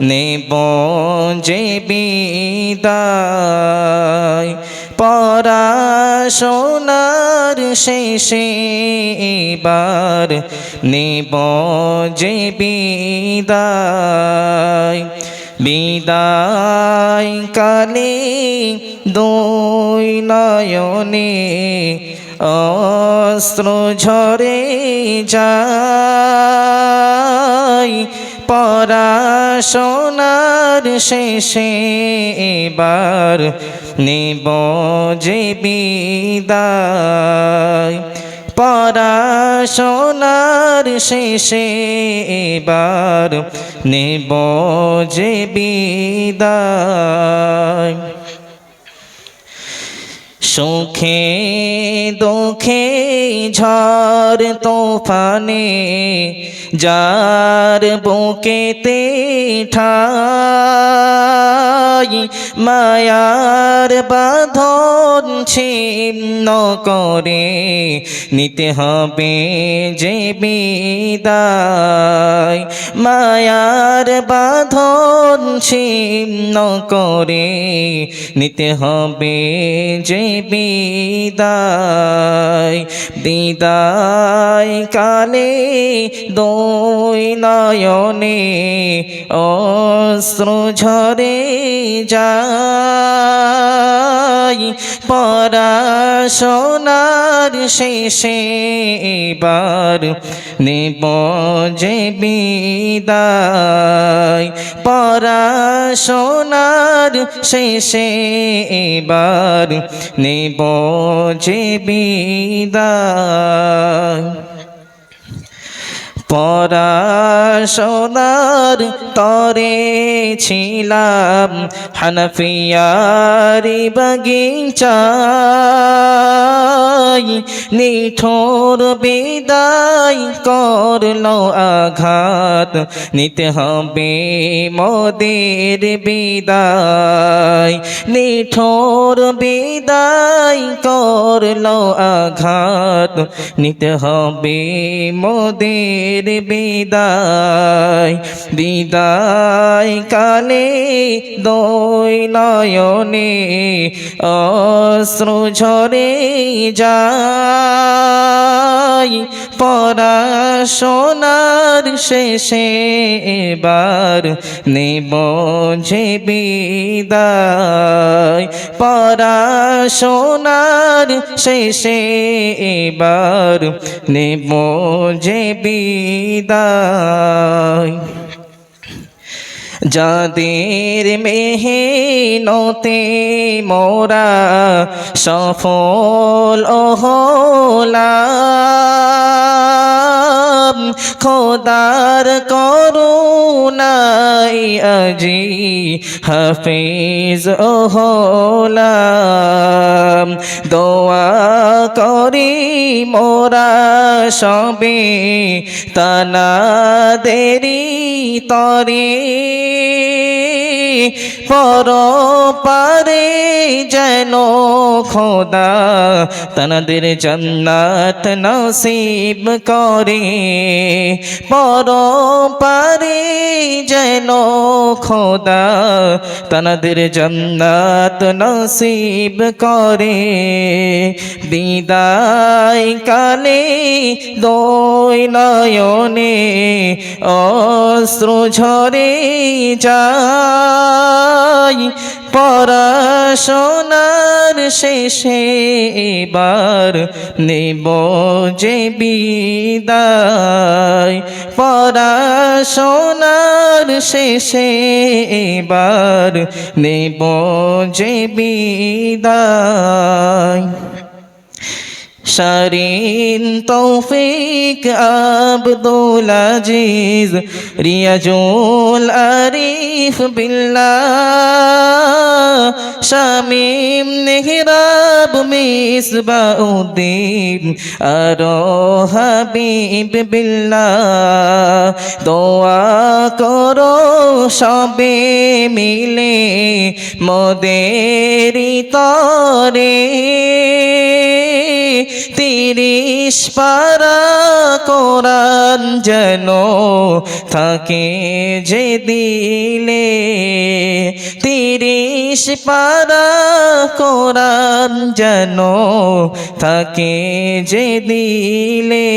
নেব যে বিদায়। পড়াশোনার শেষে এবার নেব যে বিদায়। বিদায় কালে দুই নয়নে অস্ত্র ঝরে যায়। পড়াশোনার শেষে এবার নেব যে বিদায়। পড়াশোনার শেষে এবার নেব যে বিদায়। সুখে দুঃখে ঝড় তোফানে যার বুকেতে ঠাই মায়ার বাঁধন ছিন্ন করে নিতে হবে যে বিদায়। মায়ার বাঁধন ছিন্ন করে নিতে হবে যে বিদায় বিদায় কালে দুই নয়নে অস্ত্র ঝরে যায়। পড়াশোনার শেষে এবার নেব যে বিদায়। পড়াশোনার শেষে এবার নেব যে বিদায়। পড়াশোনার তরে ছিলাম হানফিয়ারি বাগিচাই নিঠোর বিদায় করল আঘাত। নিতে হবে মোদের বিদায়। নিঠোর বিদায় করল আঘাত। নিতে হবে মোদের বিদায়। বিদায় কালে দই নয়নে অস্ত্র ঝরে যায়। পড়াশোনার শেষে এবার নেব যে বিদায়। পড়াশোনার শেষে এবার নেব যে বিদায়। যাদের মেহনতে মোরা সফল হলাম খোদার করুণাই আজি হাফিজ হলাম দোয়া করি মোরা সবে তানা দেরি তরে। পর পারে যেন খোদা তানাদের জন্নাত নসিব করে। পর পারে যেন খোদা তানাদের জন্নাত নসিব করে। বিদায় কালে দই নয়নে অস্ত্র ঝরে যাই পড়াশোনার শেষে এবার নেব যে বিদায়। পড়াশোনার শেষে এবার নেব যে বিদায়। শারিন তৌফিক আব্দুল আজিজ রিয়াজুল আরিফ বিল্লাহ শামিম নেহরাব মিসবাউদ্দিন আর হাবিব বিল্লাহ দোয়া করো সবে মিলে মোদেরি তরে তিরিশ পারা কোরআন যেন থাকে যে দিলে। তিরিশ পারা কোরআন যেন থাকে যে দিলে।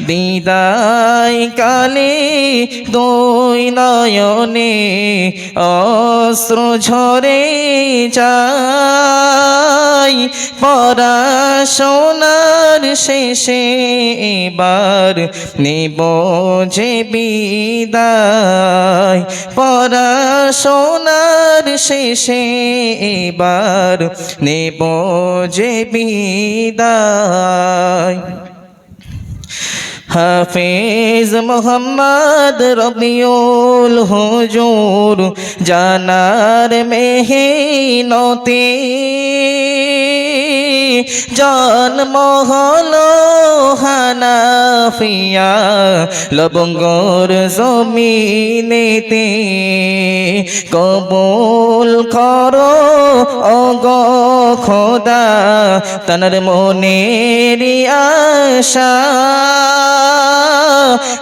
বিদায় কালে দুই নয়নে অস্ত্র ঝরে যায়। পড়াশোনার শেষে এবার নেব যে বিদায়। পড়াশোনার শেষে এবার নেব যে বিদায়। হাফিজ মোহাম্মদ রবিউল হুজুর জানার মেহিনতে। জন্ম হলো হানাফিয়া, লবঙ্গর জমিনেতে কবুল করো অগ খোদা, তনর মনের আশা।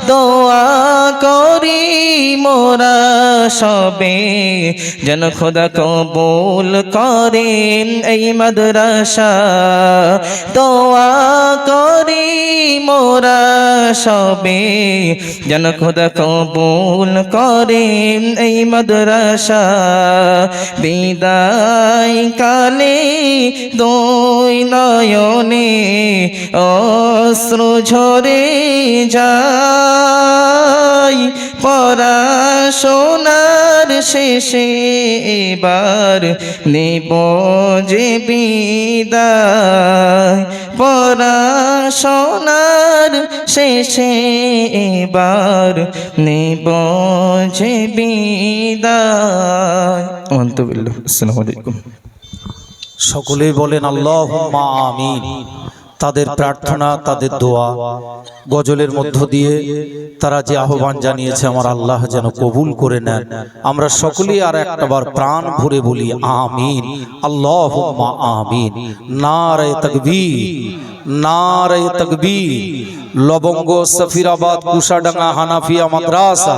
দোয়া করি মোরা সবে, যেন খোদা কবুল করেন এই মাদ্রাসা। দোয়া করি মোরা সবে। যেন খোদা কবুল করেন এই মাদ্রাসা। বিদায় কালে দুই নয়নে অশ্রু ঝরে যাই পড়াশোনার শেষে এবার নেব যে বিদায়। পড়াশোনার শেষে এবার নেব যে বিদায়। আসসালামু। আলাইকুম সকলেই বলেন আল্লাহ আমিন। তাদের প্রার্থনা তাদের দোয়া গজলের মধ্য দিয়ে তারা যে আহ্বান জানিয়েছে আমার আল্লাহ যেন কবুল করে নেন। আমরা সকলেই আর একটাবার প্রাণ ভরে বলি আমিন আল্লাহ আমিন। না রে নারে তকবীর নারে তকবীর। লবঙ্গ সফিরাবাদ কুশাডাঙ্গা হানাফিয়া মাদ্রাসা।